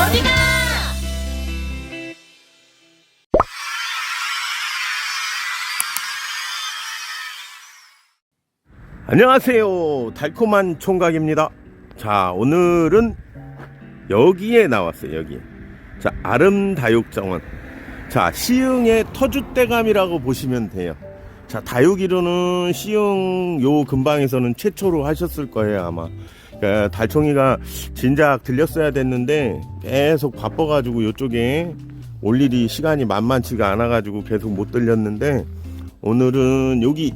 어디가? 안녕하세요. 달콤한 총각입니다. 자, 오늘은 여기에 나왔어요. 여기. 자, 아름다육정원. 자, 시흥의 터줏대감이라고 보시면 돼요. 자, 다육이로는 시흥 요 근방에서는 최초로 하셨을 거예요, 아마. 그러니까 달총이가 진작 들렸어야 됐는데 계속 바빠가지고 요쪽에 올 일이 시간이 만만치가 않아가지고 계속 못 들렸는데 오늘은 여기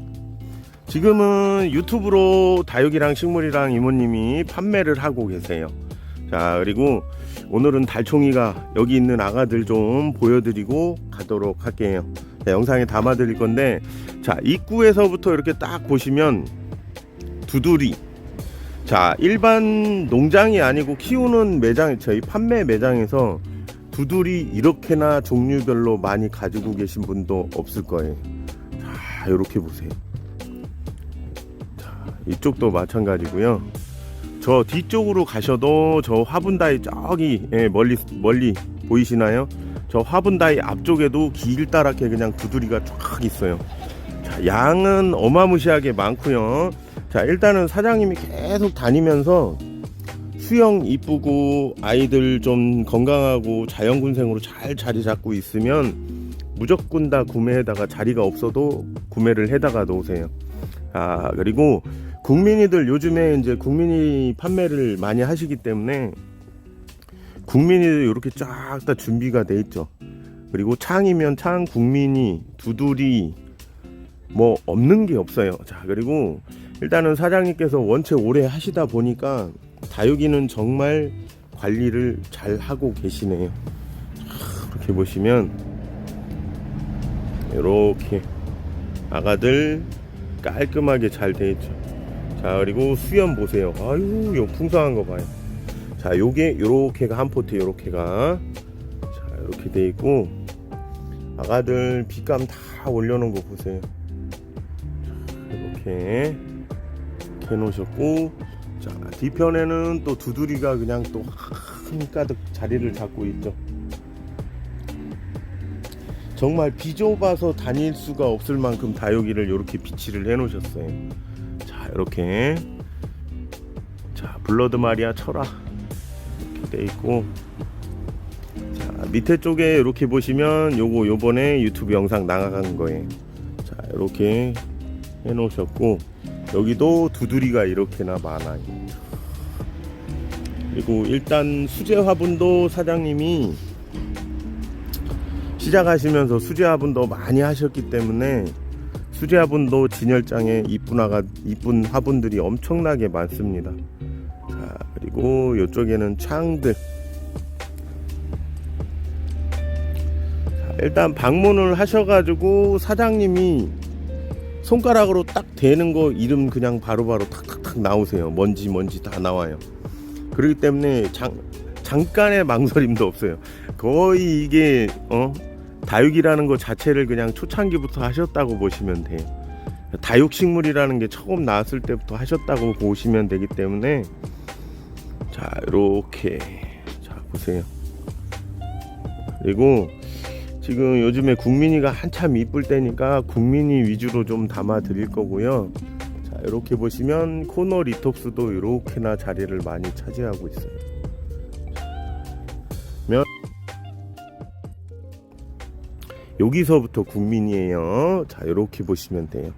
지금은 유튜브로 다육이랑 식물이랑 이모님이 판매를 하고 계세요. 자, 그리고 오늘은 달총이가 여기 있는 아가들 좀 보여드리고 가도록 할게요. 자, 영상에 담아 드릴 건데, 자, 입구에서부터 이렇게 딱 보시면 두두리. 자, 일반 농장이 아니고 키우는 매장, 저희 판매 매장에서 두두리 이렇게나 종류별로 많이 가지고 계신 분도 없을 거예요. 자, 이렇게 보세요. 이쪽도 마찬가지고요. 저 뒤쪽으로 가셔도 저 화분다이 저기 예, 멀리 멀리 보이시나요? 저 화분다이 앞쪽에도 길다랗게 그냥 두드리가 쫙 있어요. 자, 양은 어마무시하게 많고요. 자, 일단은 사장님이 계속 다니면서 수영 이쁘고 아이들 좀 건강하고 자연군생으로 잘 자리 잡고 있으면 무조건 다 구매해다가 자리가 없어도 구매를 해다가 놓으세요. 아, 그리고 국민이들 요즘에 이제 국민이 판매를 많이 하시기 때문에 국민이들 이렇게 쫙 다 준비가 돼 있죠. 그리고 창이면 창, 국민이, 두두리 뭐 없는 게 없어요. 자, 그리고 일단은 사장님께서 원체 오래 하시다 보니까 다육이는 정말 관리를 잘 하고 계시네요. 자, 이렇게 보시면 이렇게 아가들 깔끔하게 잘 돼 있죠. 자 그리고 수염 보세요. 아유 요 풍성한 거 봐요. 자 요게 요렇게가 한 포트 요렇게가 자 이렇게 돼 있고 아가들 빛감 다 올려놓은 거 보세요. 자, 이렇게 이렇게 해놓으셨고 자 뒤편에는 또 두드리가 그냥 또 한가득 자리를 잡고 있죠. 정말 비좁아서 다닐 수가 없을 만큼 다육이를 이렇게 비치를 해 놓으셨어요. 자, 이렇게 자, 블러드 마리아 이렇게 돼 있고 자, 밑에 쪽에 이렇게 보시면 요거 요번에 유튜브 영상 나가간 거예요. 자, 이렇게 해 놓으셨고 여기도 두드리가 이렇게나 많아요. 그리고 일단 수제 화분도 사장님이 시작하시면서 수제 화분도 많이 하셨기 때문에 수제 화분도 진열장에 이쁜 화분들이 엄청나게 많습니다. 자 그리고 이쪽에는 창들. 자, 일단 방문을 하셔가지고 사장님이 손가락으로 딱 대는 거 이름 그냥 바로바로 탁탁탁 나오세요. 뭔지 뭔지 다 나와요. 그렇기 때문에 장, 잠깐의 망설임도 없어요. 거의 이게 어 다육이라는 것 자체를 그냥 초창기부터 하셨다고 보시면 돼요. 다육식물이라는 게 처음 나왔을 때부터 하셨다고 보시면 되기 때문에 자 이렇게 자 보세요. 그리고 지금 요즘에 국민이가 한참 이쁠 때니까 국민이 위주로 좀 담아 드릴 거고요. 자 이렇게 보시면 코너 리톡스도 이렇게나 자리를 많이 차지하고 있어요. 여기서부터 국민이에요. 자, 이렇게 보시면 돼요.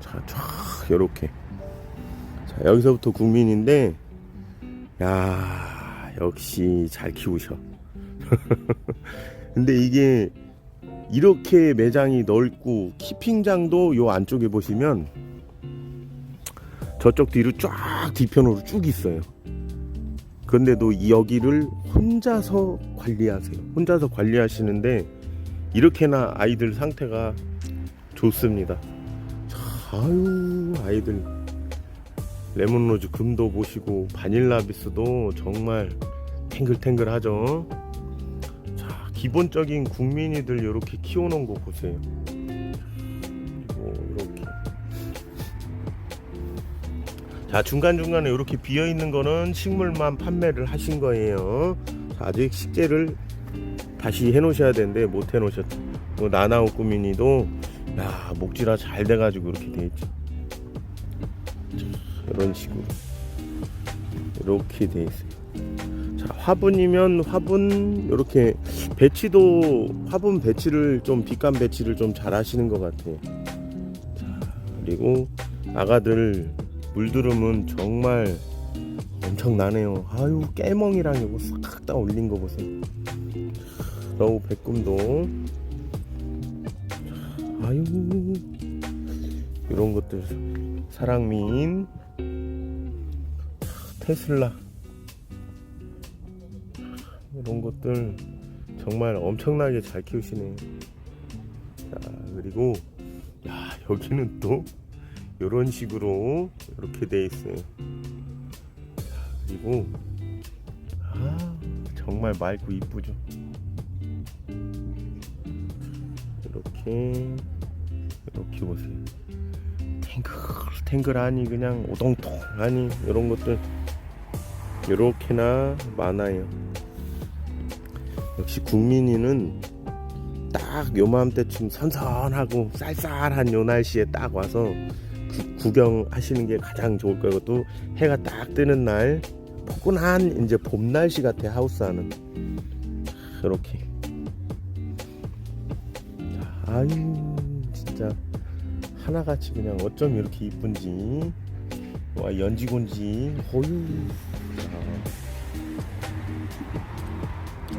자, 쫙 이렇게. 자, 여기서부터 국민인데, 야, 역시 잘 키우셔. 근데 이게 이렇게 매장이 넓고 키핑장도 요 안쪽에 보시면 저쪽 뒤로 쫙 뒤편으로 쭉 있어요. 그런데도 이 여기를 혼자서 관리하세요. 혼자서 관리하시는데 이렇게나 아이들 상태가 좋습니다. 자, 아유 아이들 레몬로즈 금도 보시고 바닐라비스도 정말 탱글탱글하죠. 자 기본적인 국민이들 이렇게 키워놓은 거 보세요. 그리고 이렇게 자 중간 중간에 이렇게 비어 있는 거는 식물만 판매를 하신 거예요. 아직 식재를 다시 해 놓으셔야 되는데 못 해 놓으셨죠. 뭐 나나우 꾸미니도 야 목지라 잘 돼가지고 이렇게 돼 있죠. 자, 이런 식으로 이렇게 돼 있어요. 자 화분이면 화분 이렇게 배치도 화분 배치를 좀 빛감 배치를 좀 잘 하시는 것 같아요. 자 그리고 아가들 물두름은 정말 엄청나네요. 아유 깨멍이랑 이거 싹 다 올린 거 보세요. 러우 백금도 아유 이런 것들 사랑민 테슬라 이런 것들 정말 엄청나게 잘 키우시네요. 자 그리고 야 여기는 또 이런 식으로 이렇게 돼 있어요. 자, 그리고 아 정말 맑고 이쁘죠. 이렇게 이렇게 보세요. 탱글 탱글하니 그냥 오동통하니 이런 것들 이렇게나 많아요. 역시 국민이는 딱 요맘때쯤 선선하고 쌀쌀한 요 날씨에 딱 와서 구, 구경하시는 게 가장 좋을 거고 또 해가 딱 뜨는 날 포근한 이제 봄 날씨 같아 하우스 안은 이렇게. 아유 진짜 하나같이 그냥 어쩜 이렇게 이쁜지. 와 연지곤지. 호유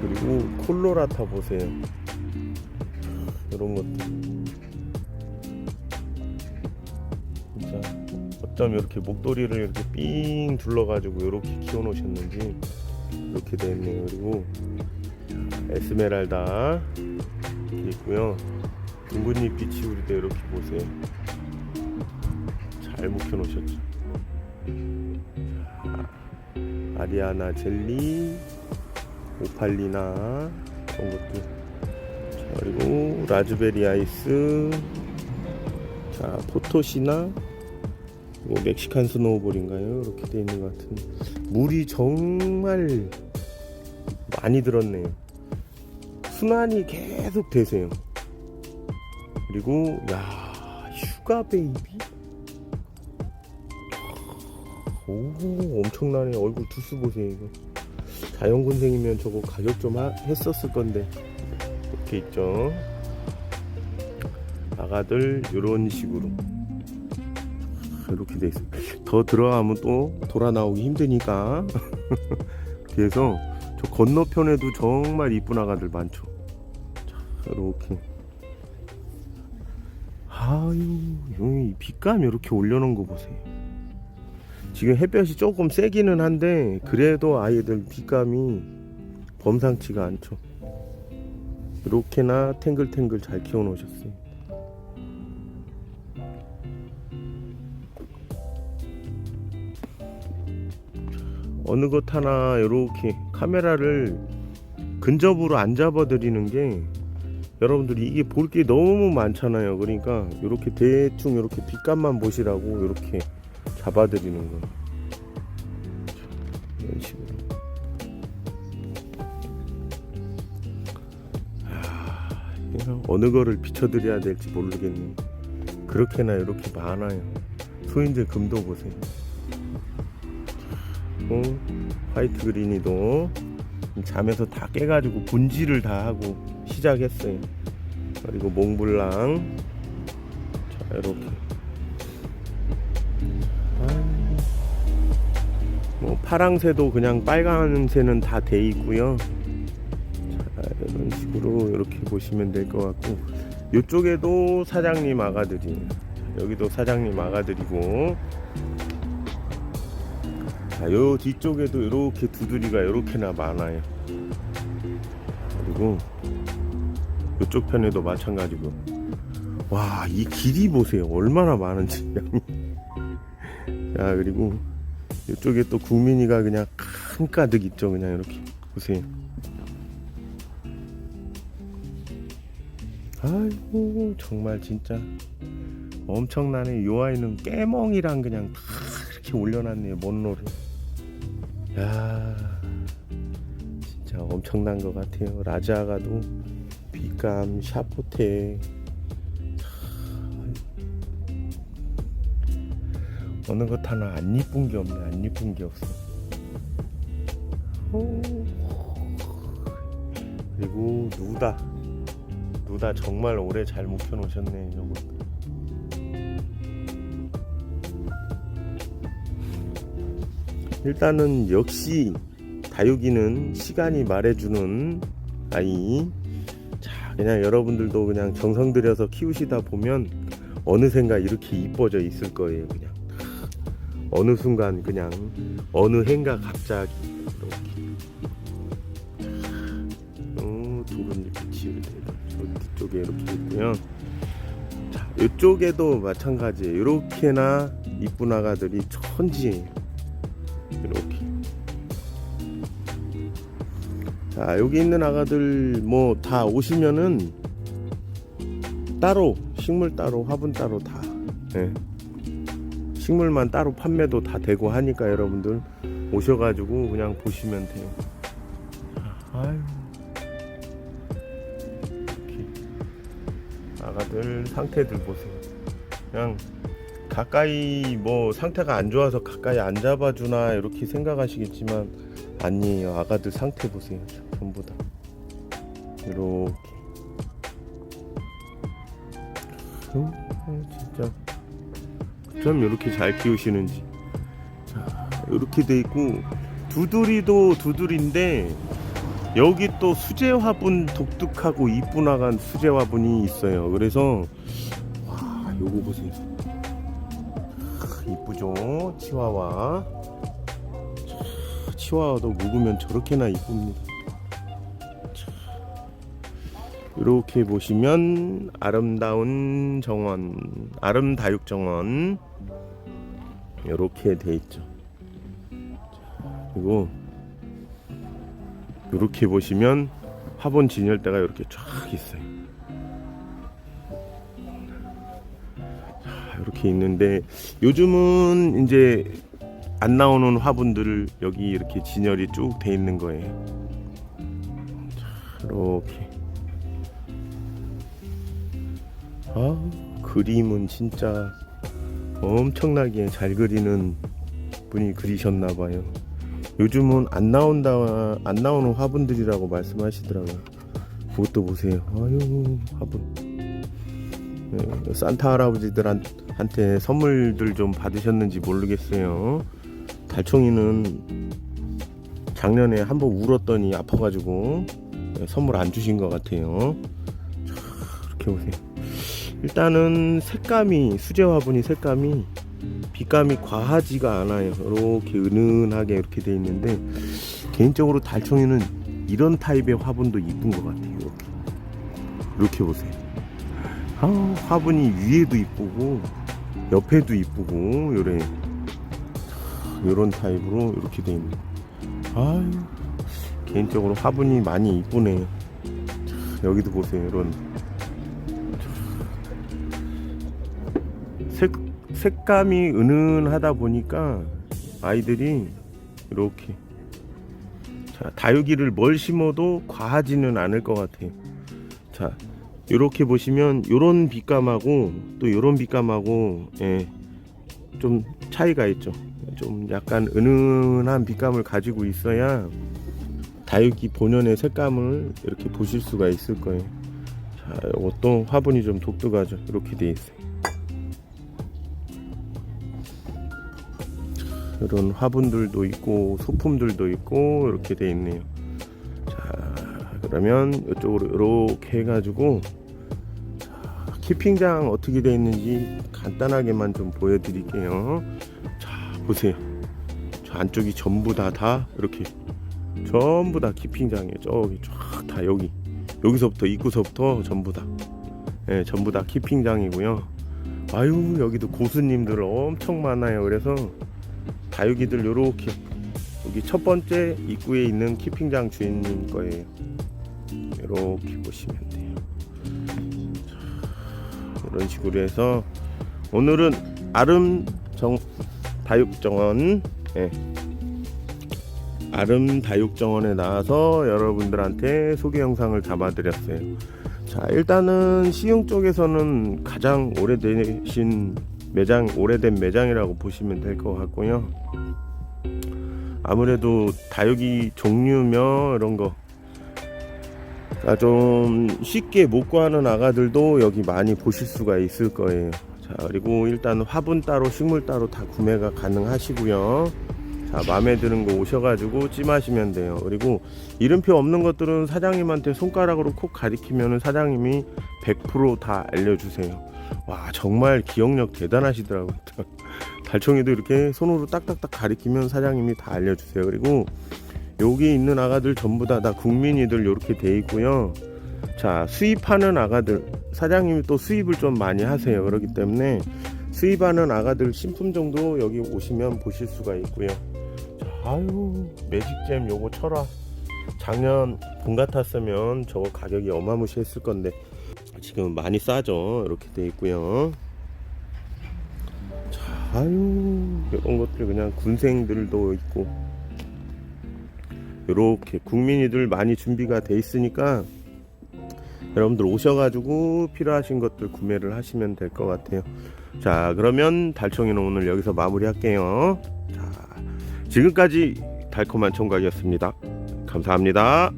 그리고 콜로라타 보세요. 이런 것들. 진짜 어쩜 이렇게 목도리를 이렇게 삥 둘러가지고 이렇게 키워 놓으셨는지 이렇게 되었네요. 그리고 에스메랄다 이렇게 있고요. 둥근잎 빛이 우리 때 이렇게 보세요. 잘 묵혀 놓으셨죠? 자, 아리아나 젤리 오팔리나 그런 것들 자, 그리고 라즈베리 아이스. 자 포토시나? 이거 멕시칸 스노우볼인가요? 이렇게 돼 있는 것 같은데. 물이 정말 많이 들었네요. 순환이 계속 되세요. 그리고 야 슈가 베이비? 오 엄청나네. 얼굴 두수 보세요 이거 자연군생이면 저거 가격 좀 하, 했었을 건데. 이렇게 있죠. 아가들 이런 식으로. 이렇게 돼 있어요 더 들어가면 또 돌아 나오기 힘드니까. 그래서 저 건너편에도 정말 이쁜 아가들 많죠. 자, 이렇게. 아유 여기 빛감 이렇게 올려놓은 거 보세요 지금 햇볕이 조금 세기는 한데 그래도 아이들 빛감이 범상치가 않죠. 이렇게나 탱글탱글 잘 키워 놓으셨어요. 어느 것 하나 이렇게 카메라를 근접으로 안 잡아 드리는 게 여러분들이 이게 볼 게 너무 많잖아요. 그러니까 이렇게 대충 이렇게 빛감만 보시라고 이렇게 잡아 드리는 거. 이런 식으로. 아, 어느 거를 비춰드려야 될지 모르겠네. 그렇게나 이렇게 많아요. 소인들 금도 보세요. 어, 화이트 그린이도 잠에서 다 깨가지고 분지를 다 하고 시작했어요. 그리고 몽블랑. 자 이렇게 뭐 파랑새도 그냥 빨간새는 다 돼 있고요. 자 이런 식으로 이렇게 보시면 될 것 같고 이쪽에도 사장님 아가들이 여기도 사장님 아가들이고 자, 요 뒤쪽에도 이렇게 두드리가 이렇게나 많아요. 그리고 이쪽 편에도 마찬가지고. 와, 이 길이 보세요. 얼마나 많은지. 자, 그리고 이쪽에 또 국민이가 그냥 한가득 있죠. 그냥 이렇게. 보세요. 아이고, 정말 진짜 엄청나네. 요 아이는 깨멍이랑 그냥 다 이렇게 올려놨네요. 먼로를. 야, 진짜 엄청난 것 같아요. 라자가도 비감 샤포테 어느 것 하나 안 이쁜 게 없네. 안 이쁜 게 없어. 오. 그리고 누다. 누다 정말 오래 잘 묵혀 놓으셨네. 이거. 일단은 역시 다육이는 시간이 말해주는 아이. 자, 그냥 여러분들도 그냥 정성 들여서 키우시다 보면 어느샌가 이렇게 이뻐져 있을 거예요. 그냥 어느 순간 그냥 어느 해인가 갑자기 이렇게. 어, 둘은 이렇게 지을 때가 저 뒤쪽에 이렇게 있고요. 자, 이쪽에도 마찬가지예요. 이렇게나 이쁜 아가들이 천지예요. 이렇게. 자, 여기 있는 아가들 뭐 다 오시면은 따로 식물 따로 화분 따로 다 예. 식물만 따로 판매도 다 되고 하니까 여러분들 오셔가지고 그냥 보시면 돼요. 자, 아유. 이렇게 아가들 상태들 보세요. 그냥 가까이 뭐 상태가 안 좋아서 가까이 안 잡아주나 이렇게 생각하시겠지만 아니에요. 아가들 상태 보세요. 전부 다 이렇게. 음, 진짜 좀 이렇게 잘 키우시는지. 자, 이렇게 돼 있고 두드리도 두드리인데 여기 또 수제 화분 독특하고 이쁘 나간 수제 화분이 있어요. 그래서 와 요거 보세요. 이쁘죠? 치와와. 자, 치와와도 묵으면 저렇게나 이쁩니다. 이렇게 보시면 아름다운 정원, 아름다육 정원 이렇게 돼 있죠. 자, 그리고 이렇게 보시면 화분 진열대가 이렇게 쫙 있어요. 이렇게 있는데 요즘은 이제 안 나오는 화분들을 여기 이렇게 진열이 쭉 돼 있는 거예요. 자, 이렇게. 아, 그림은 진짜 엄청나게 잘 그리는 분이 그리셨나 봐요. 요즘은 안 나온다, 안 나오는 화분들이라고 말씀하시더라고요. 그것도 보세요. 아유, 화분. 네, 산타 할아버지들한테 선물들 좀 받으셨는지 모르겠어요. 달총이는 작년에 한 번 울었더니 아파가지고 네, 선물 안 주신 것 같아요. 자, 이렇게 보세요. 일단은 색감이 수제 화분이 색감이 빛감이 과하지가 않아요. 이렇게 은은하게 이렇게 돼 있는데 개인적으로 달총이는 이런 타입의 화분도 이쁜 것 같아요. 이렇게 이렇게 보세요. 아, 화분이 위에도 이쁘고 옆에도 이쁘고 요래 요런 타입으로 이렇게 돼 있는 아 개인적으로 화분이 많이 이쁘네요 자, 여기도 보세요 이런 색, 색감이 은은하다 보니까 아이들이 이렇게 자 다육이를 뭘 심어도 과하지는 않을 것 같아요. 자 이렇게 보시면 요런 빛감하고 또 요런 빛감하고 예, 좀 차이가 있죠. 좀 약간 은은한 빛감을 가지고 있어야 다육이 본연의 색감을 이렇게 보실 수가 있을 거예요. 자 이것도 화분이 좀 독특하죠. 이렇게 돼 있어요 이런 화분들도 있고 소품들도 있고 이렇게 돼 있네요 자 그러면 이쪽으로 이렇게 해가지고 키핑장 어떻게 되어 있는지 간단하게만 좀 보여드릴게요. 자, 보세요. 저 안쪽이 전부 다, 다 이렇게 전부 다 키핑장이에요. 저기 쫙 다 여기. 여기서부터 입구서부터 전부 다. 예, 전부 다 키핑장이고요. 아유, 여기도 고수님들 엄청 많아요. 그래서 다육이들 요렇게 여기 첫 번째 입구에 있는 키핑장 주인님 거예요. 이렇게 보시면 돼요. 이런 식으로 해서 오늘은 아름 정 다육 정원 예. 아름 다육 정원에 나와서 여러분들한테 소개 영상을 담아드렸어요. 자, 일단은 시흥 쪽에서는 가장 오래되신 매장, 오래된 매장이라고 보시면 될 것 같고요. 아무래도 다육이 종류며 이런 거. 가좀 쉽게 못 구하는 아가들도 여기 많이 보실 수가 있을 거예요. 자, 그리고 일단 화분 따로, 식물 따로 다 구매가 가능하시고요. 자, 마음에 드는 거 오셔가지고 찜하시면 돼요. 그리고 이름표 없는 것들은 사장님한테 손가락으로 콕 가리키면 사장님이 100%다 알려주세요. 와, 정말 기억력 대단하시더라고요. 달총이도 이렇게 손으로 딱딱딱 가리키면 사장님이 다 알려주세요. 그리고 여기 있는 아가들 전부 다, 다 국민이들 이렇게 돼 있고요. 자, 수입하는 아가들, 사장님이 또 수입을 좀 많이 하세요. 그렇기 때문에 수입하는 아가들 신품 정도 여기 오시면 보실 수가 있고요. 자, 아유, 매직잼 요거 철화. 작년 봄 같았으면 저거 가격이 어마무시했을 건데 지금 많이 싸죠. 이렇게 돼 있고요. 자, 아유, 이런 것들 그냥 군생들도 있고 이렇게 국민이들 많이 준비가 돼 있으니까 여러분들 오셔가지고 필요하신 것들 구매를 하시면 될 것 같아요. 자, 그러면 달총이는 오늘 여기서 마무리 할게요. 자, 지금까지 달콤한 총각이었습니다. 감사합니다.